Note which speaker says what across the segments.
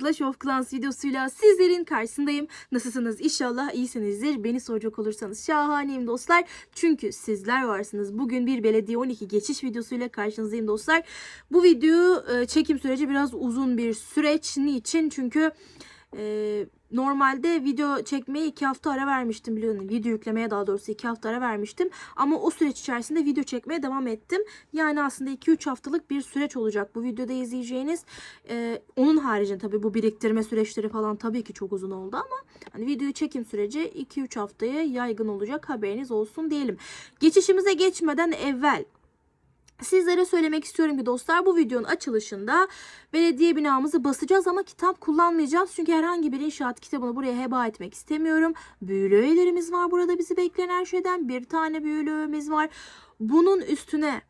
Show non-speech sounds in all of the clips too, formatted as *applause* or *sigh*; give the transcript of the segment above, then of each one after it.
Speaker 1: Clash of Clans videosuyla sizlerin karşısındayım. Nasılsınız? İnşallah iyisinizdir. Beni soracak olursanız şahaneyim dostlar. Çünkü sizler varsınız. Bugün bir belediye 12 geçiş videosuyla karşınızdayım dostlar. Bu video e, çekim süreci biraz uzun bir süreç. Niçin? Çünkü e, normalde video çekmeye iki hafta ara vermiştim biliyorsunuz. Video yüklemeye daha doğrusu iki hafta ara vermiştim. Ama o süreç içerisinde video çekmeye devam ettim. Yani aslında 2-3 haftalık bir süreç olacak bu videoda izleyeceğiniz. Ee, onun haricinde tabii bu biriktirme süreçleri falan tabii ki çok uzun oldu ama hani videoyu çekim süreci 2-3 haftaya yaygın olacak haberiniz olsun diyelim. Geçişimize geçmeden evvel Sizlere söylemek istiyorum ki dostlar bu videonun açılışında belediye binamızı basacağız ama kitap kullanmayacağız. Çünkü herhangi bir inşaat kitabını buraya heba etmek istemiyorum. Büyülü öğelerimiz var burada bizi bekleyen her şeyden. Bir tane büyülü öğemiz var. Bunun üstüne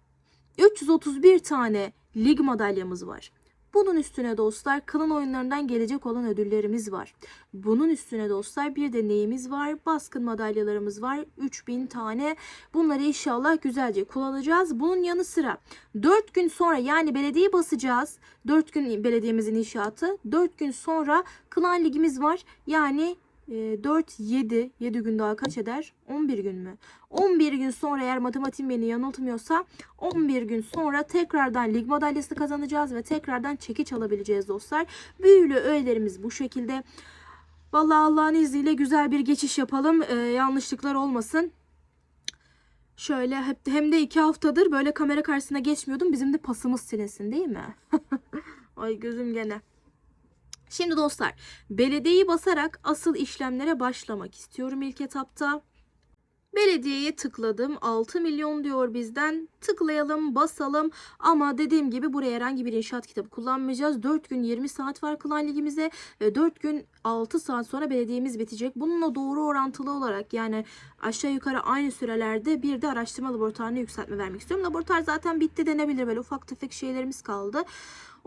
Speaker 1: 331 tane lig madalyamız var. Bunun üstüne dostlar klan oyunlarından gelecek olan ödüllerimiz var. Bunun üstüne dostlar bir de neyimiz var? Baskın madalyalarımız var. 3000 tane. Bunları inşallah güzelce kullanacağız. Bunun yanı sıra 4 gün sonra yani belediye basacağız. 4 gün belediyemizin inşaatı. 4 gün sonra klan ligimiz var. Yani 4, 7, 7 gün daha kaç eder? 11 gün mü? 11 gün sonra eğer matematiğim beni yanıltmıyorsa 11 gün sonra tekrardan lig madalyası kazanacağız ve tekrardan çekiç alabileceğiz dostlar. Büyülü öğelerimiz bu şekilde. Vallahi Allah'ın izniyle güzel bir geçiş yapalım. Ee, yanlışlıklar olmasın. Şöyle hep, hem de iki haftadır böyle kamera karşısına geçmiyordum. Bizim de pasımız silinsin değil mi? *laughs* Ay gözüm gene. Şimdi dostlar belediyeyi basarak asıl işlemlere başlamak istiyorum ilk etapta. Belediyeye tıkladım. 6 milyon diyor bizden. Tıklayalım, basalım. Ama dediğim gibi buraya herhangi bir inşaat kitabı kullanmayacağız. 4 gün 20 saat var klan ligimize. Ve 4 gün 6 saat sonra belediyemiz bitecek. Bununla doğru orantılı olarak yani aşağı yukarı aynı sürelerde bir de araştırma laboratuvarına yükseltme vermek istiyorum. Laboratuvar zaten bitti denebilir. Böyle ufak tefek şeylerimiz kaldı.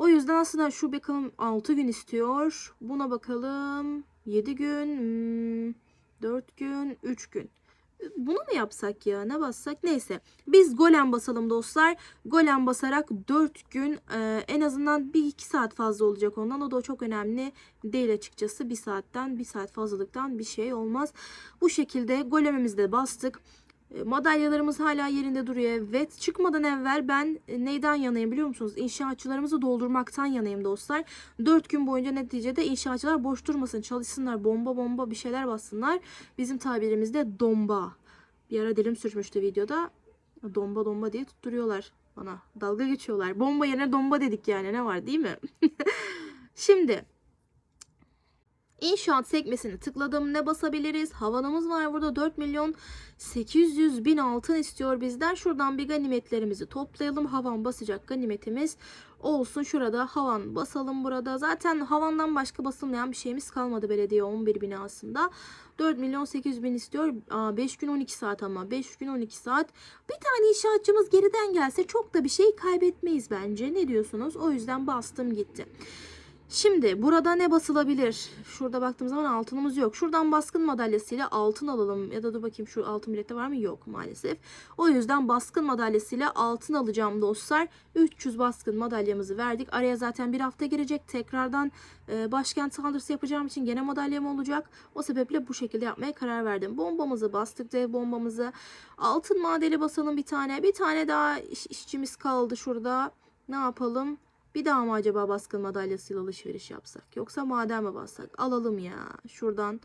Speaker 1: O yüzden aslında şu bakalım 6 gün istiyor. Buna bakalım 7 gün, hmm, 4 gün, 3 gün. Bunu mu yapsak ya? Ne bassak? Neyse. Biz golem basalım dostlar. Golem basarak 4 gün e, en azından 1-2 saat fazla olacak ondan. O da çok önemli değil açıkçası. 1 saatten 1 saat fazlalıktan bir şey olmaz. Bu şekilde golemimizi de bastık. E, Madalyalarımız hala yerinde duruyor. Evet çıkmadan evvel ben e, neyden yanayım biliyor musunuz? İnşaatçılarımızı doldurmaktan yanayım dostlar. 4 gün boyunca neticede inşaatçılar boş durmasın. Çalışsınlar bomba bomba bir şeyler bassınlar. Bizim tabirimizde domba. Bir ara dilim sürçmüştü videoda. Domba domba diye tutturuyorlar bana. Dalga geçiyorlar. Bomba yerine domba dedik yani ne var değil mi? *laughs* Şimdi İnşaat sekmesini tıkladım. Ne basabiliriz? Havanımız var burada 4 milyon 800 bin altın istiyor bizden. Şuradan bir ganimetlerimizi toplayalım. Havan basacak ganimetimiz olsun. Şurada havan basalım burada. Zaten havandan başka basılmayan bir şeyimiz kalmadı belediye 11 binasında. 4 milyon 800 bin istiyor. Aa, 5 gün 12 saat ama. 5 gün 12 saat. Bir tane inşaatçımız geriden gelse çok da bir şey kaybetmeyiz bence. Ne diyorsunuz? O yüzden bastım gitti. Şimdi burada ne basılabilir? Şurada baktığım zaman altınımız yok. Şuradan baskın madalyasıyla altın alalım. Ya da dur bakayım şu altın bilette var mı? Yok maalesef. O yüzden baskın madalyasıyla altın alacağım dostlar. 300 baskın madalyamızı verdik. Araya zaten bir hafta girecek. Tekrardan e, başkent saldırısı yapacağım için gene madalyam olacak. O sebeple bu şekilde yapmaya karar verdim. Bombamızı bastık dev bombamızı. Altın madeni basalım bir tane. Bir tane daha iş, işçimiz kaldı şurada. Ne yapalım? Bir daha mı acaba baskın madalyasıyla alışveriş yapsak? Yoksa maden mi bassak? Alalım ya. Şuradan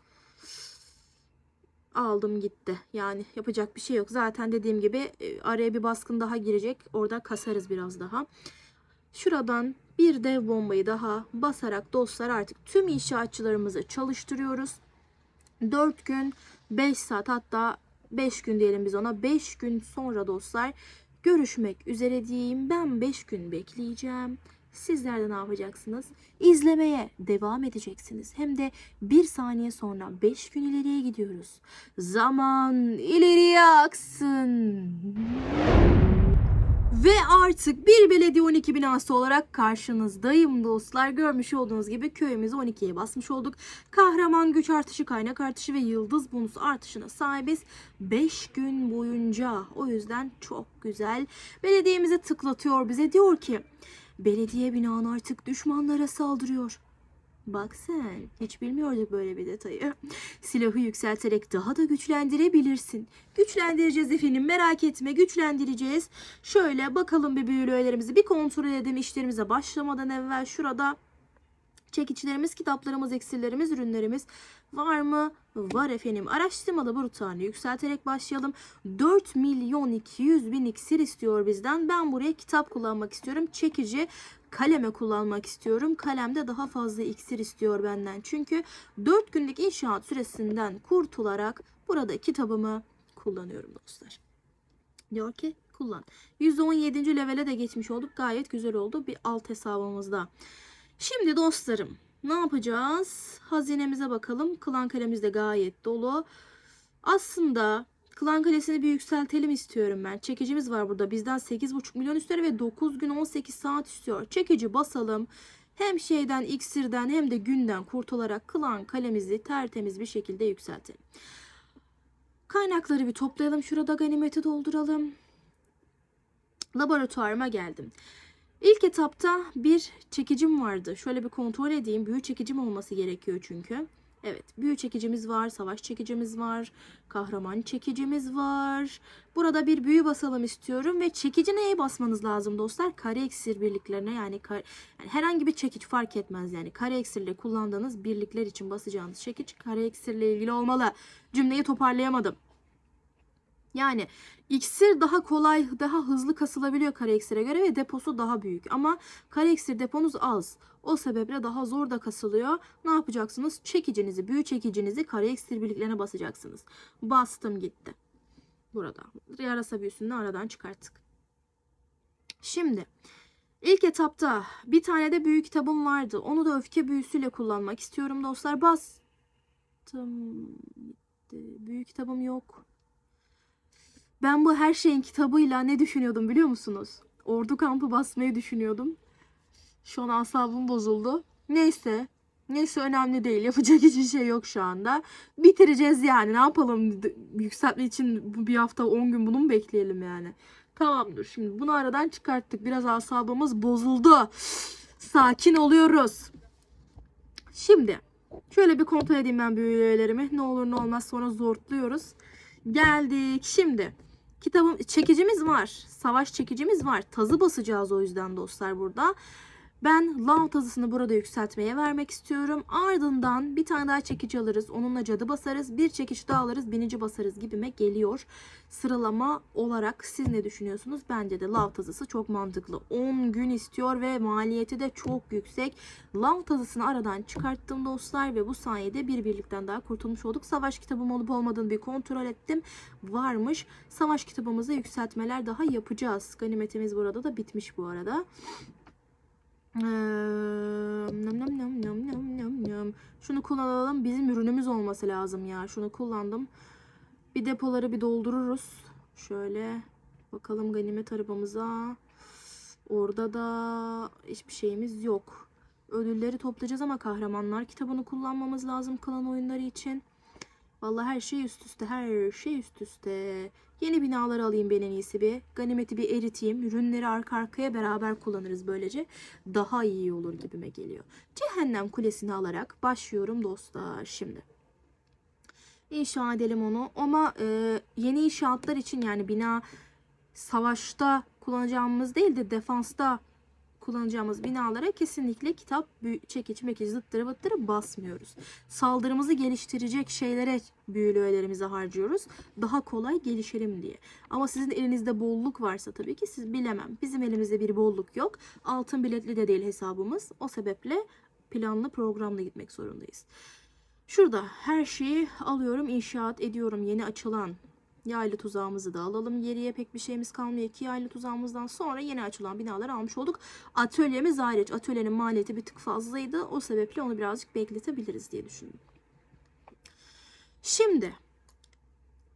Speaker 1: aldım gitti. Yani yapacak bir şey yok. Zaten dediğim gibi e, araya bir baskın daha girecek. Orada kasarız biraz daha. Şuradan bir dev bombayı daha basarak dostlar artık tüm inşaatçılarımızı çalıştırıyoruz. 4 gün 5 saat hatta 5 gün diyelim biz ona. 5 gün sonra dostlar görüşmek üzere diyeyim. Ben 5 gün bekleyeceğim. Sizler de ne yapacaksınız? İzlemeye devam edeceksiniz. Hem de bir saniye sonra 5 gün ileriye gidiyoruz. Zaman ileriye aksın. Ve artık bir belediye 12 binası olarak karşınızdayım dostlar. Görmüş olduğunuz gibi köyümüzü 12'ye basmış olduk. Kahraman güç artışı, kaynak artışı ve yıldız bonusu artışına sahibiz. 5 gün boyunca. O yüzden çok güzel. Belediyemize tıklatıyor bize. Diyor ki belediye binan artık düşmanlara saldırıyor. Bak sen hiç bilmiyorduk böyle bir detayı. Silahı yükselterek daha da güçlendirebilirsin. Güçlendireceğiz efendim merak etme güçlendireceğiz. Şöyle bakalım bir büyülü bir kontrol edelim işlerimize başlamadan evvel şurada çekiçlerimiz, kitaplarımız, iksirlerimiz, ürünlerimiz var mı? Var efendim. Araştırmalı brutalini yükselterek başlayalım. 4 milyon 200 bin iksir istiyor bizden. Ben buraya kitap kullanmak istiyorum. Çekici kaleme kullanmak istiyorum. Kalemde daha fazla iksir istiyor benden. Çünkü 4 günlük inşaat süresinden kurtularak burada kitabımı kullanıyorum dostlar. Diyor ki kullan. 117. levele de geçmiş olduk. Gayet güzel oldu. Bir alt hesabımızda. Şimdi dostlarım ne yapacağız? Hazinemize bakalım. Klan kalemiz de gayet dolu. Aslında klan kalesini bir yükseltelim istiyorum ben. Çekicimiz var burada. Bizden 8,5 milyon istiyor ve 9 gün 18 saat istiyor. Çekici basalım. Hem şeyden iksirden hem de günden kurtularak klan kalemizi tertemiz bir şekilde yükseltelim. Kaynakları bir toplayalım. Şurada ganimeti dolduralım. Laboratuvarıma geldim. İlk etapta bir çekicim vardı. Şöyle bir kontrol edeyim. Büyü çekicim olması gerekiyor çünkü. Evet, büyü çekicimiz var, savaş çekicimiz var, kahraman çekicimiz var. Burada bir büyü basalım istiyorum ve çekici neye basmanız lazım dostlar? Kare iksir birliklerine yani, kare, yani herhangi bir çekiç fark etmez yani. Kare iksirle kullandığınız birlikler için basacağınız çekiç kare iksirle ilgili olmalı. Cümleyi toparlayamadım. Yani iksir daha kolay, daha hızlı kasılabiliyor kare iksire göre ve deposu daha büyük. Ama kare iksir deponuz az. O sebeple daha zor da kasılıyor. Ne yapacaksınız? Çekicinizi, büyü çekicinizi kare iksir birliklerine basacaksınız. Bastım gitti. Burada. Yarasa büyüsünü aradan çıkarttık. Şimdi ilk etapta bir tane de büyü kitabım vardı. Onu da öfke büyüsüyle kullanmak istiyorum dostlar. Bastım. Gitti. Büyü kitabım yok. Ben bu her şeyin kitabıyla ne düşünüyordum biliyor musunuz? Ordu kampı basmayı düşünüyordum. Şu an asabım bozuldu. Neyse. Neyse önemli değil. Yapacak *laughs* hiçbir şey yok şu anda. Bitireceğiz yani. Ne yapalım? Yükseltme için bir hafta 10 gün bunu mu bekleyelim yani? Tamamdır. Şimdi bunu aradan çıkarttık. Biraz asabımız bozuldu. Sakin oluyoruz. Şimdi şöyle bir kontrol edeyim ben büyülerimi. Ne olur ne olmaz sonra zortluyoruz. Geldik. Şimdi kitabım çekicimiz var. Savaş çekicimiz var. Tazı basacağız o yüzden dostlar burada. Ben lav tazısını burada yükseltmeye vermek istiyorum. Ardından bir tane daha çekici alırız. Onunla cadı basarız. Bir çekiç daha alırız. Binici basarız gibime geliyor. Sıralama olarak siz ne düşünüyorsunuz? Bence de lav tazısı çok mantıklı. 10 gün istiyor ve maliyeti de çok yüksek. Lav tazısını aradan çıkarttım dostlar ve bu sayede bir birlikten daha kurtulmuş olduk. Savaş kitabım olup olmadığını bir kontrol ettim. Varmış. Savaş kitabımızda yükseltmeler daha yapacağız. Ganimetimiz burada da bitmiş bu arada. Nam nam nam nam nam nam nam. Şunu kullanalım. Bizim ürünümüz olması lazım ya. Şunu kullandım. Bir depoları bir doldururuz. Şöyle bakalım ganimet arabamıza. Orada da hiçbir şeyimiz yok. Ödülleri toplayacağız ama kahramanlar kitabını kullanmamız lazım klan oyunları için. Vallahi her şey üst üste, her şey üst üste. Yeni binaları alayım ben en iyisi bir. Ganimeti bir eriteyim. Ürünleri arka arkaya beraber kullanırız böylece. Daha iyi olur gibime geliyor. Cehennem kulesini alarak başlıyorum dostlar şimdi. İnşa edelim onu. Ama e, yeni inşaatlar için yani bina savaşta kullanacağımız değil de defansta kullanacağımız binalara kesinlikle kitap, çekiç, mekiç, zıttırı vıttırı basmıyoruz. Saldırımızı geliştirecek şeylere büyülü öğelerimizi harcıyoruz. Daha kolay gelişelim diye. Ama sizin elinizde bolluk varsa tabii ki siz bilemem. Bizim elimizde bir bolluk yok. Altın biletli de değil hesabımız. O sebeple planlı programla gitmek zorundayız. Şurada her şeyi alıyorum, inşaat ediyorum. Yeni açılan yaylı tuzağımızı da alalım. Geriye pek bir şeyimiz kalmıyor. İki yaylı tuzağımızdan sonra yeni açılan binaları almış olduk. Atölyemiz hariç. Atölyenin maliyeti bir tık fazlaydı. O sebeple onu birazcık bekletebiliriz diye düşündüm. Şimdi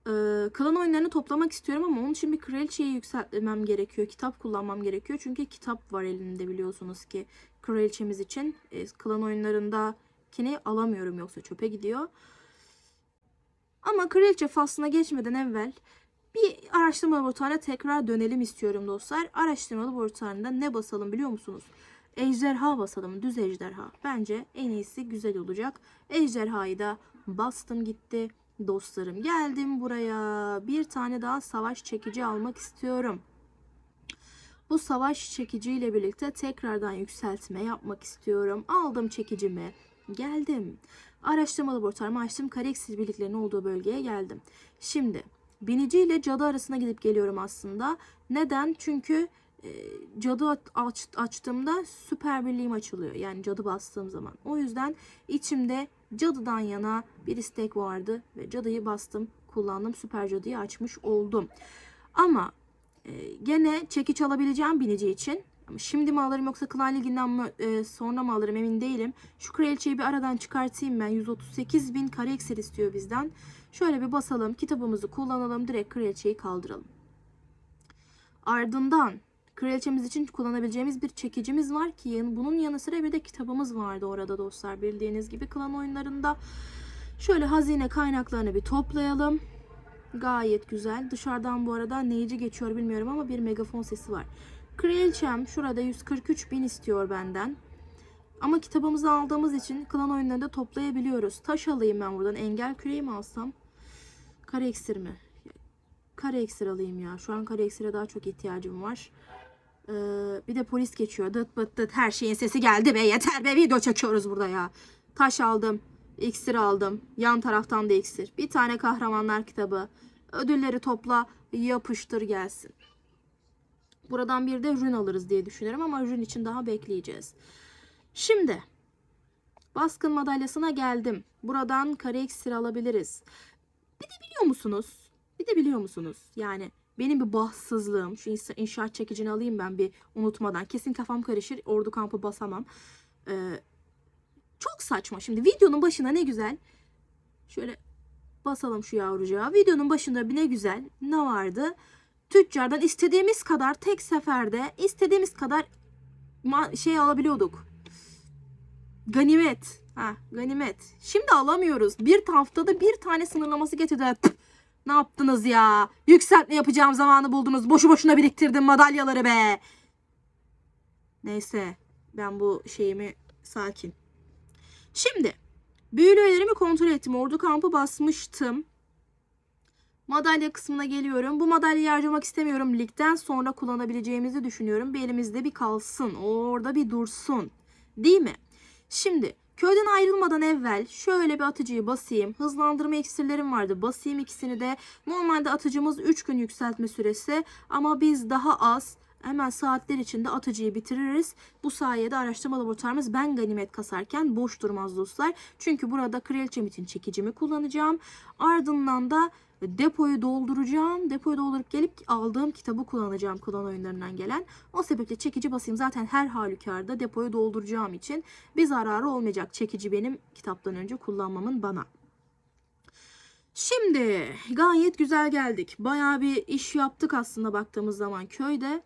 Speaker 1: e, klan oyunlarını toplamak istiyorum ama onun için bir kraliçeyi yükseltmem gerekiyor. Kitap kullanmam gerekiyor. Çünkü kitap var elimde biliyorsunuz ki kraliçemiz için. E, klan oyunlarındakini alamıyorum yoksa çöpe gidiyor. Ama kraliçe faslına geçmeden evvel bir araştırma laboratuvarına tekrar dönelim istiyorum dostlar. Araştırma laboratuvarında ne basalım biliyor musunuz? ejderha basalım. Düz ejderha. Bence en iyisi güzel olacak. Ejderhayı da bastım gitti. Dostlarım geldim buraya. Bir tane daha savaş çekici almak istiyorum. Bu savaş çekiciyle birlikte tekrardan yükseltme yapmak istiyorum. Aldım çekicimi. Geldim. Araştırma laboratuvarımı açtım. Kareksiz birliklerin olduğu bölgeye geldim. Şimdi binici ile cadı arasına gidip geliyorum aslında. Neden? Çünkü e, cadı aç- açtığımda süper birliğim açılıyor. Yani cadı bastığım zaman. O yüzden içimde cadıdan yana bir istek vardı ve cadıyı bastım, kullandım. Süper cadıyı açmış oldum. Ama e, gene çekiç alabileceğim binici için. Şimdi mi alırım yoksa klan liginden mi e, sonra mı alırım emin değilim. Şu kraliçeyi bir aradan çıkartayım ben. 138 bin kare iksir istiyor bizden. Şöyle bir basalım. Kitabımızı kullanalım. Direkt kraliçeyi kaldıralım. Ardından kraliçemiz için kullanabileceğimiz bir çekicimiz var ki bunun yanı sıra bir de kitabımız vardı orada dostlar. Bildiğiniz gibi klan oyunlarında. Şöyle hazine kaynaklarını bir toplayalım. Gayet güzel. Dışarıdan bu arada neyici geçiyor bilmiyorum ama bir megafon sesi var. Kraliçem şurada 143 bin istiyor benden. Ama kitabımızı aldığımız için klan oyunlarında toplayabiliyoruz. Taş alayım ben buradan. Engel küreği mi alsam? Kare iksir mi? Kare iksir alayım ya. Şu an kare iksire daha çok ihtiyacım var. Ee, bir de polis geçiyor. Dıt bıt dıt her şeyin sesi geldi be. Yeter be video çekiyoruz burada ya. Taş aldım. İksir aldım. Yan taraftan da iksir. Bir tane kahramanlar kitabı. Ödülleri topla. Yapıştır gelsin. Buradan bir de rün alırız diye düşünüyorum ama rün için daha bekleyeceğiz. Şimdi baskın madalyasına geldim. Buradan kare iksir alabiliriz. Bir de biliyor musunuz? Bir de biliyor musunuz? Yani benim bir bahtsızlığım. Şu inşaat çekicini alayım ben bir unutmadan. Kesin kafam karışır. Ordu kampı basamam. Ee, çok saçma. Şimdi videonun başına ne güzel. Şöyle basalım şu yavrucağı. Videonun başında bir ne güzel. Ne vardı? Tüccardan istediğimiz kadar tek seferde istediğimiz kadar şey alabiliyorduk. Ganimet. Ha, ganimet. Şimdi alamıyoruz. Bir haftada bir tane sınırlaması getirdiler. Püh, ne yaptınız ya? Yükseltme yapacağım zamanı buldunuz. Boşu boşuna biriktirdim madalyaları be. Neyse. Ben bu şeyimi sakin. Şimdi büyülü kontrol ettim. Ordu kampı basmıştım. Madalya kısmına geliyorum. Bu madalyayı harcamak istemiyorum. Ligden sonra kullanabileceğimizi düşünüyorum. Bir elimizde bir kalsın. Orada bir dursun. Değil mi? Şimdi köyden ayrılmadan evvel şöyle bir atıcıyı basayım. Hızlandırma iksirlerim vardı. Basayım ikisini de. Normalde atıcımız 3 gün yükseltme süresi ama biz daha az hemen saatler içinde atıcıyı bitiririz. Bu sayede araştırma laboratuvarımız ben ganimet kasarken boş durmaz dostlar. Çünkü burada kraliçem için çekicimi kullanacağım. Ardından da depoyu dolduracağım. Depoyu doldurup gelip aldığım kitabı kullanacağım klan oyunlarından gelen. O sebeple çekici basayım. Zaten her halükarda depoyu dolduracağım için bir zararı olmayacak. Çekici benim kitaptan önce kullanmamın bana. Şimdi gayet güzel geldik. Bayağı bir iş yaptık aslında baktığımız zaman köyde.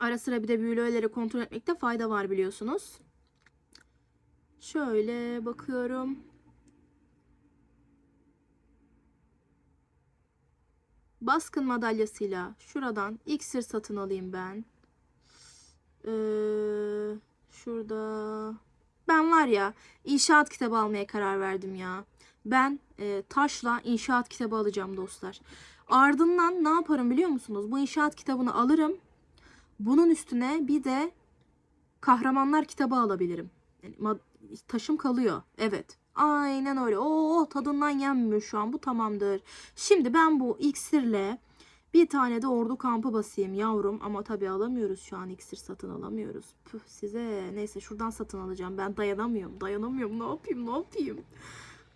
Speaker 1: Ara sıra bir de büyülü kontrol etmekte fayda var biliyorsunuz. Şöyle bakıyorum. Baskın madalyasıyla şuradan iksir satın alayım ben. Ee, şurada. Ben var ya inşaat kitabı almaya karar verdim ya. Ben e, taşla inşaat kitabı alacağım dostlar. Ardından ne yaparım biliyor musunuz? Bu inşaat kitabını alırım. Bunun üstüne bir de kahramanlar kitabı alabilirim. Yani taşım kalıyor. Evet. Aynen öyle. Oo tadından yenmiyor şu an. Bu tamamdır. Şimdi ben bu iksirle bir tane de ordu kampı basayım yavrum. Ama tabii alamıyoruz şu an iksir satın alamıyoruz. Püh size. Neyse şuradan satın alacağım. Ben dayanamıyorum. Dayanamıyorum. Ne yapayım? Ne yapayım?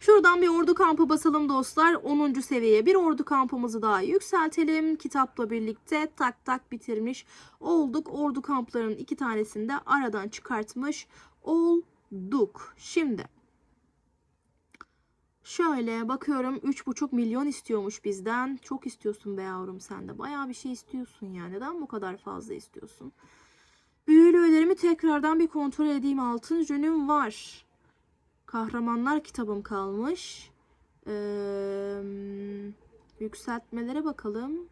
Speaker 1: Şuradan bir ordu kampı basalım dostlar. 10. seviyeye bir ordu kampımızı daha yükseltelim. Kitapla birlikte tak tak bitirmiş olduk. Ordu kamplarının iki tanesini de aradan çıkartmış olduk. Şimdi şöyle bakıyorum 3,5 milyon istiyormuş bizden. Çok istiyorsun be yavrum sen de. Bayağı bir şey istiyorsun yani. Neden bu kadar fazla istiyorsun? Büyülü öğelerimi tekrardan bir kontrol edeyim. Altın jönüm var. Kahramanlar kitabım kalmış. Ee, yükseltmelere bakalım.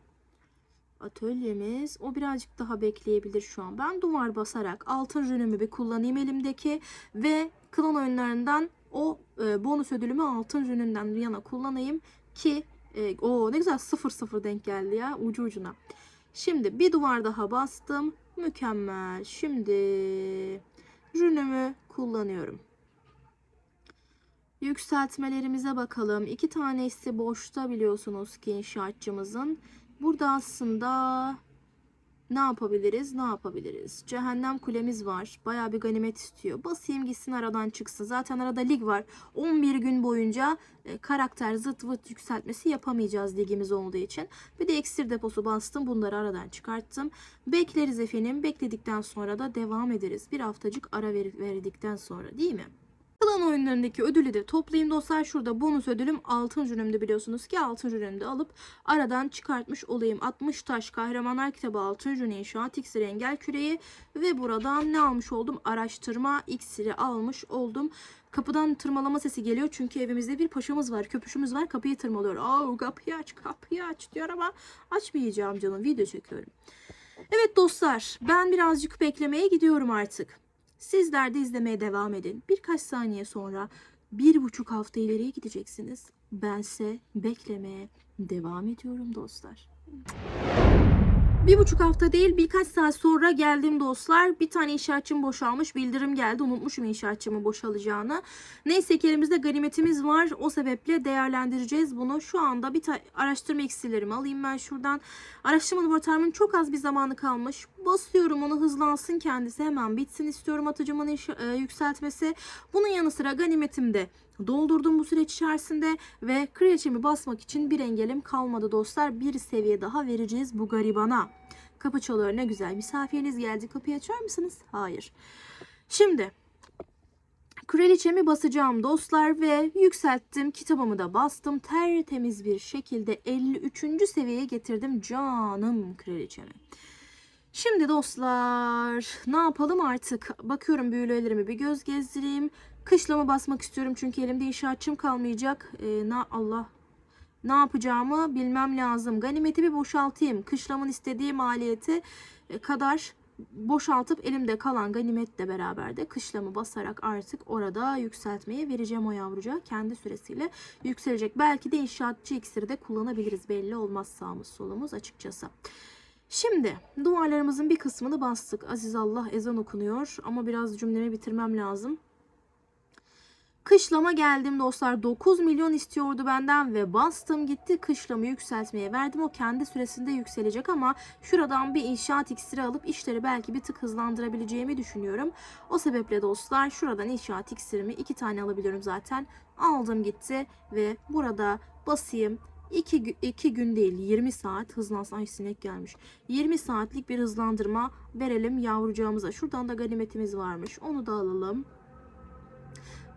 Speaker 1: atölyemiz. O birazcık daha bekleyebilir şu an. Ben duvar basarak altın rünümü bir kullanayım elimdeki ve klan oyunlarından o e, bonus ödülümü altın rününden yana kullanayım ki e, o ne güzel 0-0 denk geldi ya ucu ucuna. Şimdi bir duvar daha bastım. Mükemmel. Şimdi rünümü kullanıyorum. Yükseltmelerimize bakalım. İki tanesi boşta biliyorsunuz ki inşaatçımızın. Burada aslında ne yapabiliriz? Ne yapabiliriz? Cehennem kulemiz var. Bayağı bir ganimet istiyor. Basayım gitsin aradan çıksın. Zaten arada lig var. 11 gün boyunca e, karakter zıt vıt yükseltmesi yapamayacağız ligimiz olduğu için. Bir de eksir deposu bastım. Bunları aradan çıkarttım. Bekleriz efendim. Bekledikten sonra da devam ederiz. Bir haftacık ara ver- verdikten sonra değil mi? Klan oyunlarındaki ödülü de toplayayım dostlar. Şurada bonus ödülüm altın jürümde biliyorsunuz ki altın jürümde alıp aradan çıkartmış olayım. 60 taş kahramanlar kitabı altın jürü inşaat iksiri engel küreği ve buradan ne almış oldum? Araştırma iksiri almış oldum. Kapıdan tırmalama sesi geliyor çünkü evimizde bir paşamız var, köpüşümüz var. Kapıyı tırmalıyor. Aa kapıyı aç, kapıyı aç diyor ama açmayacağım canım. Video çekiyorum. Evet dostlar, ben birazcık beklemeye gidiyorum artık. Sizler de izlemeye devam edin. Birkaç saniye sonra bir buçuk hafta ileriye gideceksiniz. Bense beklemeye devam ediyorum dostlar. Bir buçuk hafta değil birkaç saat sonra geldim dostlar. Bir tane inşaatçım boşalmış. Bildirim geldi. Unutmuşum inşaatçımın boşalacağını. Neyse ki elimizde ganimetimiz var. O sebeple değerlendireceğiz bunu. Şu anda bir araştırma iksirlerimi alayım ben şuradan. Araştırma laboratuvarımın çok az bir zamanı kalmış. Basıyorum onu hızlansın kendisi. Hemen bitsin istiyorum atıcımın e, yükseltmesi. Bunun yanı sıra ganimetim de doldurdum bu süreç içerisinde ve kraliçemi basmak için bir engelim kalmadı dostlar. Bir seviye daha vereceğiz bu garibana. Kapı çalıyor ne güzel. Misafiriniz geldi. Kapıyı açar mısınız? Hayır. Şimdi kraliçemi basacağım dostlar ve yükselttim. Kitabımı da bastım. Tertemiz bir şekilde 53. seviyeye getirdim canım kraliçemi. Şimdi dostlar ne yapalım artık? Bakıyorum büyülerimi bir göz gezdireyim. Kışlama basmak istiyorum çünkü elimde inşaatçım kalmayacak. Ee, na Allah ne yapacağımı bilmem lazım. Ganimeti bir boşaltayım. Kışlamın istediği maliyeti e, kadar boşaltıp elimde kalan ganimetle beraber de kışlamı basarak artık orada yükseltmeye vereceğim o yavruca. Kendi süresiyle yükselecek. Belki de inşaatçı iksiri de kullanabiliriz. Belli olmaz sağımız solumuz açıkçası. Şimdi duvarlarımızın bir kısmını bastık. Aziz Allah ezan okunuyor ama biraz cümlemi bitirmem lazım. Kışlama geldim dostlar 9 milyon istiyordu benden ve bastım gitti kışlamı yükseltmeye verdim. O kendi süresinde yükselecek ama şuradan bir inşaat iksiri alıp işleri belki bir tık hızlandırabileceğimi düşünüyorum. O sebeple dostlar şuradan inşaat iksirimi iki tane alabiliyorum zaten. Aldım gitti ve burada basayım 2 2 gün değil 20 saat hızlansın ay sinek gelmiş. 20 saatlik bir hızlandırma verelim yavrucağımıza. Şuradan da ganimetimiz varmış. Onu da alalım.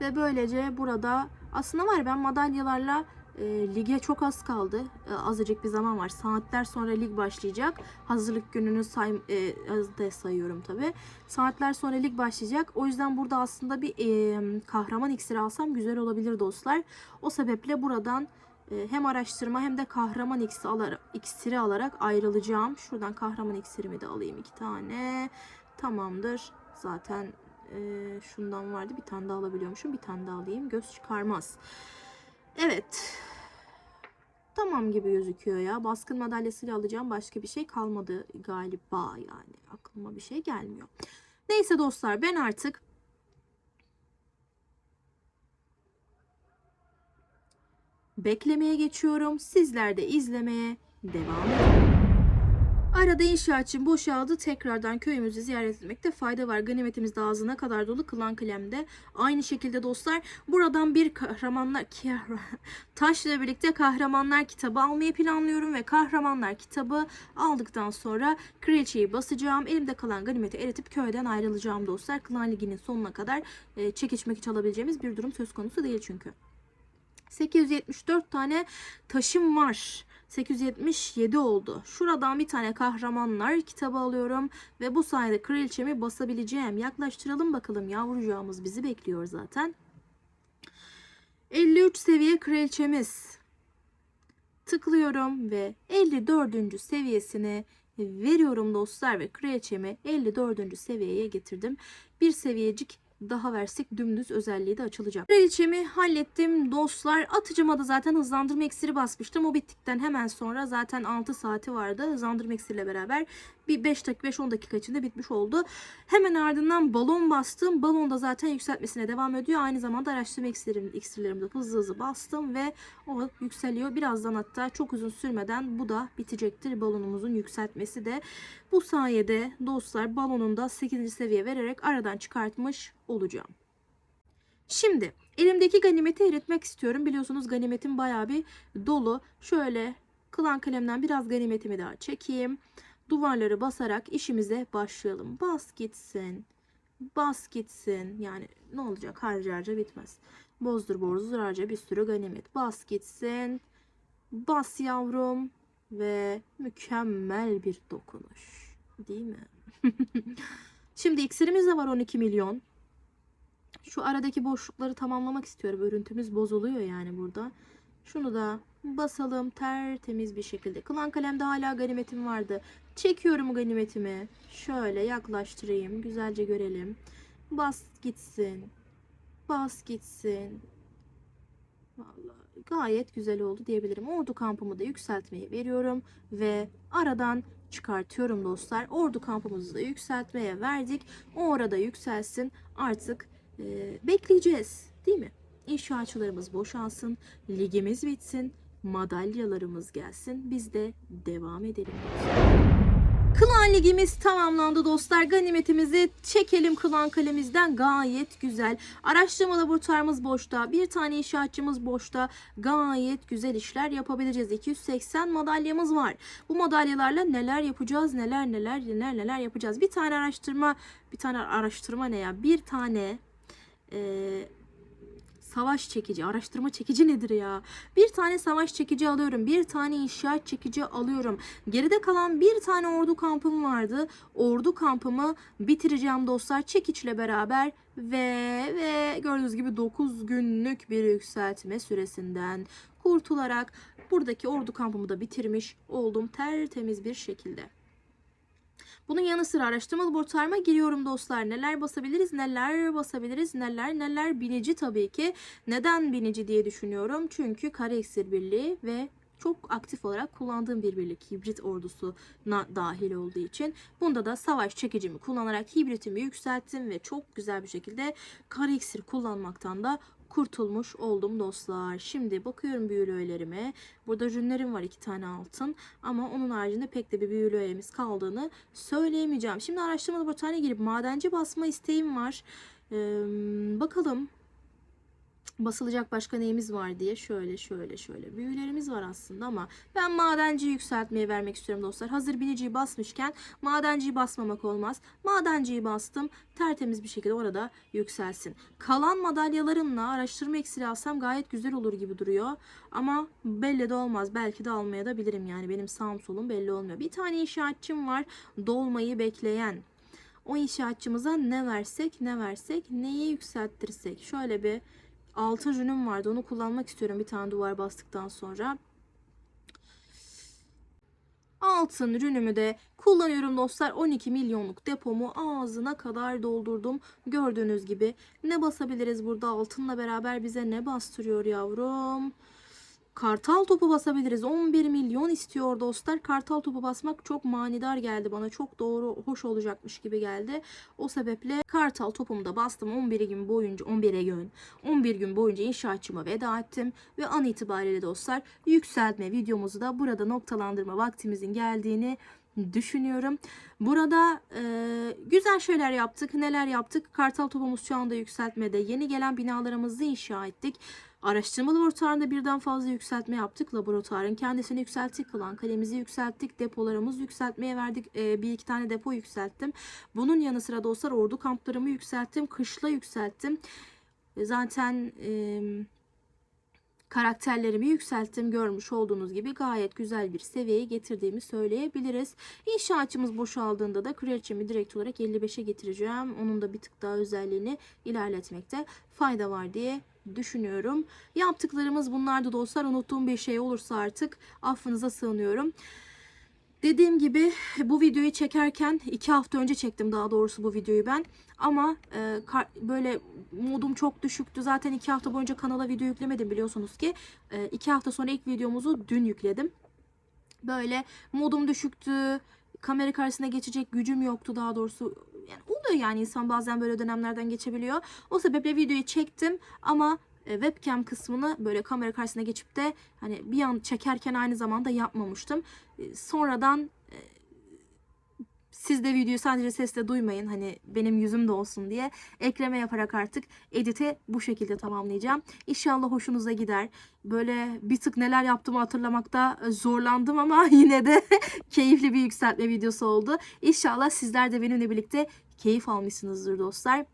Speaker 1: Ve böylece burada aslında var ben madalyalarla e, lige çok az kaldı. E, azıcık bir zaman var. Saatler sonra lig başlayacak. Hazırlık gününü say, e, da sayıyorum tabi. Saatler sonra lig başlayacak. O yüzden burada aslında bir e, kahraman iksiri alsam güzel olabilir dostlar. O sebeple buradan hem araştırma hem de kahraman iksiri alarak, iksiri alarak ayrılacağım. Şuradan kahraman iksirimi de alayım iki tane. Tamamdır. Zaten e, şundan vardı. Bir tane daha alabiliyormuşum. Bir tane daha alayım. Göz çıkarmaz. Evet. Tamam gibi gözüküyor ya. Baskın madalyasıyla alacağım. Başka bir şey kalmadı galiba yani. Aklıma bir şey gelmiyor. Neyse dostlar ben artık beklemeye geçiyorum. Sizler de izlemeye devam edin. Arada inşaatçım boşaldı. Tekrardan köyümüzü ziyaret etmekte fayda var. Ganimetimiz de ağzına kadar dolu. Klan Klem'de. Aynı şekilde dostlar buradan bir kahramanlar *laughs* taşla birlikte kahramanlar kitabı almayı planlıyorum ve kahramanlar kitabı aldıktan sonra kraliçeyi basacağım. Elimde kalan ganimeti eritip köyden ayrılacağım dostlar. Klan Ligi'nin sonuna kadar e, çekişmek için alabileceğimiz bir durum söz konusu değil çünkü. 874 tane taşım var. 877 oldu. Şuradan bir tane kahramanlar kitabı alıyorum ve bu sayede kraliçemi basabileceğim. Yaklaştıralım bakalım yavrucağımız bizi bekliyor zaten. 53 seviye kraliçemiz. tıklıyorum ve 54. seviyesine veriyorum dostlar ve kraliçemi 54. seviyeye getirdim. Bir seviyecik daha versek dümdüz özelliği de açılacak. Kraliçemi hallettim dostlar. Atıcıma da zaten hızlandırma iksiri basmıştım. O bittikten hemen sonra zaten 6 saati vardı. Hızlandırma iksiriyle beraber bir 5 dakika 5-10 dakika içinde bitmiş oldu. Hemen ardından balon bastım. Balon da zaten yükseltmesine devam ediyor. Aynı zamanda araştırma iksirim, iksirlerimi de hızlı hızlı bastım ve o yükseliyor. Birazdan hatta çok uzun sürmeden bu da bitecektir. Balonumuzun yükseltmesi de bu sayede dostlar balonun da 8. seviye vererek aradan çıkartmış olacağım. Şimdi elimdeki ganimeti eritmek istiyorum. Biliyorsunuz ganimetim bayağı bir dolu. Şöyle kılan kalemden biraz ganimetimi daha çekeyim. Duvarları basarak işimize başlayalım. Bas gitsin. Bas gitsin. Yani ne olacak harca harca bitmez. Bozdur bozdur harca bir sürü ganimet. Bas gitsin. Bas yavrum. Ve mükemmel bir dokunuş. Değil mi? *laughs* Şimdi iksirimiz de var 12 milyon. Şu aradaki boşlukları tamamlamak istiyorum. Örüntümüz bozuluyor yani burada. Şunu da basalım tertemiz bir şekilde. Kılan kalemde hala ganimetim vardı. Çekiyorum ganimetimi. Şöyle yaklaştırayım. Güzelce görelim. Bas gitsin. Bas gitsin. Vallahi gayet güzel oldu diyebilirim. Ordu kampımı da yükseltmeyi veriyorum ve aradan çıkartıyorum dostlar. Ordu kampımızı da yükseltmeye verdik. O orada yükselsin. Artık e, bekleyeceğiz değil mi? İnşaatçılarımız boşalsın. Ligimiz bitsin. Madalyalarımız gelsin. Biz de devam edelim. Klan ligimiz tamamlandı dostlar. Ganimetimizi çekelim klan kalemizden. Gayet güzel. Araştırma laboratuvarımız boşta. Bir tane inşaatçımız boşta. Gayet güzel işler yapabileceğiz. 280 madalyamız var. Bu madalyalarla neler yapacağız? Neler neler neler neler yapacağız. Bir tane araştırma, bir tane araştırma ne ya? Bir tane eee savaş çekici, araştırma çekici nedir ya? Bir tane savaş çekici alıyorum. Bir tane inşaat çekici alıyorum. Geride kalan bir tane ordu kampım vardı. Ordu kampımı bitireceğim dostlar. Çekiçle beraber ve ve gördüğünüz gibi 9 günlük bir yükseltme süresinden kurtularak buradaki ordu kampımı da bitirmiş oldum tertemiz bir şekilde. Bunun yanı sıra araştırma laboratuvarıma giriyorum dostlar. Neler basabiliriz, neler basabiliriz, neler neler binici tabii ki. Neden binici diye düşünüyorum. Çünkü kare iksir birliği ve çok aktif olarak kullandığım bir birlik hibrit ordusuna dahil olduğu için bunda da savaş çekicimi kullanarak hibritimi yükselttim ve çok güzel bir şekilde kare iksir kullanmaktan da kurtulmuş oldum dostlar. Şimdi bakıyorum büyülü öğelerime. Burada rünlerim var iki tane altın. Ama onun haricinde pek de bir büyülü öğemiz kaldığını söyleyemeyeceğim. Şimdi araştırma laboratuvarına girip madenci basma isteğim var. Ee, bakalım basılacak başka neyimiz var diye şöyle şöyle şöyle büyülerimiz var aslında ama ben madenci yükseltmeye vermek istiyorum dostlar. Hazır biniciyi basmışken madenciyi basmamak olmaz. Madenciyi bastım tertemiz bir şekilde orada yükselsin. Kalan madalyalarımla araştırma iksiri alsam gayet güzel olur gibi duruyor. Ama belli de olmaz. Belki de almaya da bilirim yani benim sağım solum belli olmuyor. Bir tane inşaatçım var dolmayı bekleyen. O inşaatçımıza ne versek ne versek neyi yükselttirsek. Şöyle bir altın rünüm vardı. Onu kullanmak istiyorum bir tane duvar bastıktan sonra. Altın rünümü de kullanıyorum dostlar. 12 milyonluk depomu ağzına kadar doldurdum. Gördüğünüz gibi ne basabiliriz burada altınla beraber bize ne bastırıyor yavrum? Kartal topu basabiliriz. 11 milyon istiyor dostlar. Kartal topu basmak çok manidar geldi bana. Çok doğru, hoş olacakmış gibi geldi. O sebeple kartal topumu da bastım. 11 gün boyunca, 11'e gün, 11 gün boyunca inşaatçıma veda ettim. Ve an itibariyle dostlar yükseltme videomuzu da burada noktalandırma vaktimizin geldiğini düşünüyorum. Burada e, güzel şeyler yaptık. Neler yaptık? Kartal topumuz şu anda yükseltmede. Yeni gelen binalarımızı inşa ettik. Araştırma laboratuvarında birden fazla yükseltme yaptık. Laboratuvarın kendisini yükselttik. Kılan kalemizi yükselttik. Depolarımızı yükseltmeye verdik. E, bir iki tane depo yükselttim. Bunun yanı sıra dostlar ordu kamplarımı yükselttim. Kışla yükselttim. E, zaten... E, karakterlerimi yükselttim. Görmüş olduğunuz gibi gayet güzel bir seviyeye getirdiğimi söyleyebiliriz. İnşaatçımız boşaldığında da kraliçemi direkt olarak 55'e getireceğim. Onun da bir tık daha özelliğini ilerletmekte fayda var diye düşünüyorum. Yaptıklarımız bunlardı dostlar. Unuttuğum bir şey olursa artık affınıza sığınıyorum. Dediğim gibi bu videoyu çekerken iki hafta önce çektim daha doğrusu bu videoyu ben. Ama e, böyle modum çok düşüktü. Zaten iki hafta boyunca kanala video yüklemedim biliyorsunuz ki. E, iki hafta sonra ilk videomuzu dün yükledim. Böyle modum düşüktü. Kamera karşısına geçecek gücüm yoktu daha doğrusu. Yani oluyor yani insan bazen böyle dönemlerden geçebiliyor. O sebeple videoyu çektim ama e, webcam kısmını böyle kamera karşısına geçip de hani bir an çekerken aynı zamanda yapmamıştım. E, Sonradan siz de videoyu sadece sesle duymayın hani benim yüzüm de olsun diye ekleme yaparak artık edite bu şekilde tamamlayacağım. İnşallah hoşunuza gider. Böyle bir tık neler yaptığımı hatırlamakta zorlandım ama *laughs* yine de *laughs* keyifli bir yükseltme videosu oldu. İnşallah sizler de benimle birlikte keyif almışsınızdır dostlar.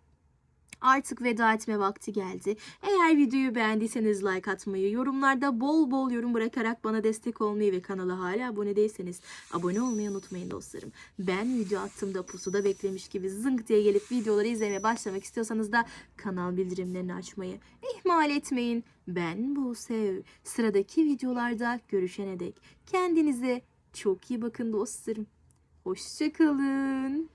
Speaker 1: Artık veda etme vakti geldi. Eğer videoyu beğendiyseniz like atmayı, yorumlarda bol bol yorum bırakarak bana destek olmayı ve kanala hala abone değilseniz abone olmayı unutmayın dostlarım. Ben video attığımda pusuda beklemiş gibi zınk diye gelip videoları izlemeye başlamak istiyorsanız da kanal bildirimlerini açmayı ihmal etmeyin. Ben Buse. Sıradaki videolarda görüşene dek kendinize çok iyi bakın dostlarım. Hoşçakalın.